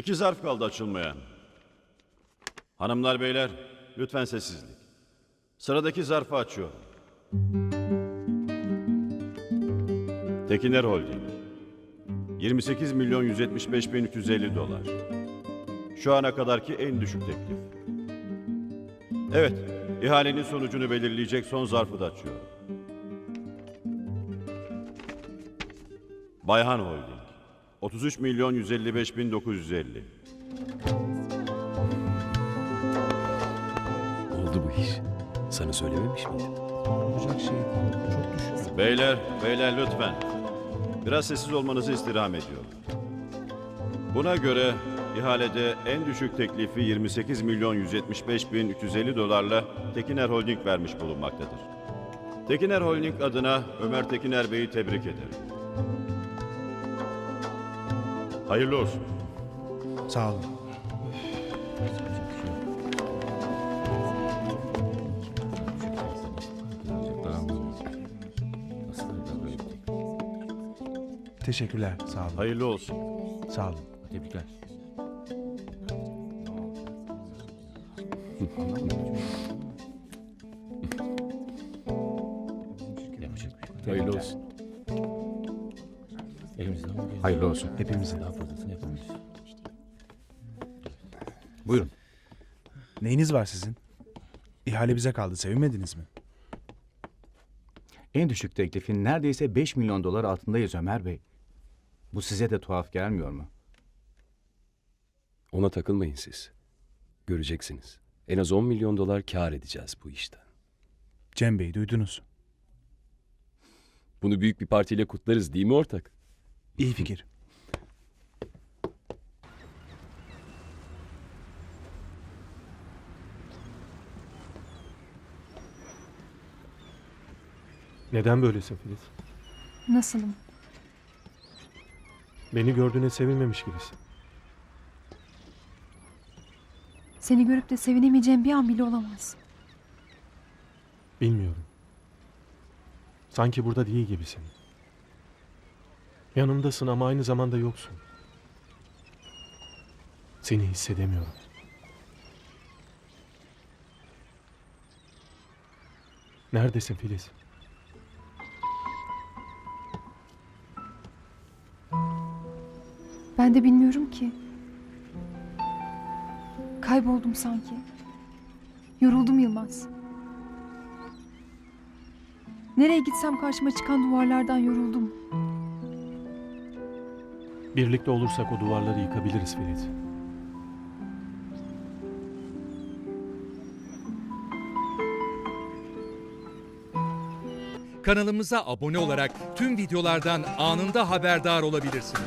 İki zarf kaldı açılmaya. Hanımlar beyler lütfen sessizlik. Sıradaki zarfı açıyorum. Tekiner Holding. 28 milyon 175 bin 350 dolar. Şu ana kadarki en düşük teklif. Evet, ihalenin sonucunu belirleyecek son zarfı da açıyorum. Bayhan Holding. 33 milyon 155 bin 950. Oldu bu iş. Sana söylememiş miydim? Olacak şey değil. Çok düşük. Beyler, beyler lütfen. Biraz sessiz olmanızı istirham ediyorum. Buna göre ihalede en düşük teklifi 28 milyon 175 bin 350 dolarla Tekiner Holding vermiş bulunmaktadır. Tekiner Holding adına Ömer Tekiner Bey'i tebrik ederim. Hayırlı olsun. Sağ olun. Teşekkürler. Sağ olun. Hayırlı olsun. Sağ olun. Tebrikler. Yapacak bir şey yok. Hayırlı olsun. Elimizden mi geliyor? Hayırlı olsun. Hepimize. Daha fazlasını yapamayız. Buyurun. Neyiniz var sizin? İhale bize kaldı. Sevinmediniz mi? En düşük teklifin neredeyse 5 milyon dolar altındayız Ömer Bey. Bu size de tuhaf gelmiyor mu? Ona takılmayın siz. Göreceksiniz. En az 10 milyon dolar kar edeceğiz bu işten. Cem Bey duydunuz. Bunu büyük bir partiyle kutlarız değil mi ortak? İyi fikir. Neden böylesin Filiz? Nasılım? Beni gördüğüne sevinmemiş gibisin. Seni görüp de sevinemeyeceğim bir an bile olamaz. Bilmiyorum. Sanki burada değil gibisin. Yanımdasın ama aynı zamanda yoksun. Seni hissedemiyorum. Neredesin Filiz? Ben de bilmiyorum ki. Kayboldum sanki. Yoruldum Yılmaz. Nereye gitsem karşıma çıkan duvarlardan yoruldum. Birlikte olursak o duvarları yıkabiliriz Filiz. Kanalımıza abone olarak tüm videolardan anında haberdar olabilirsiniz.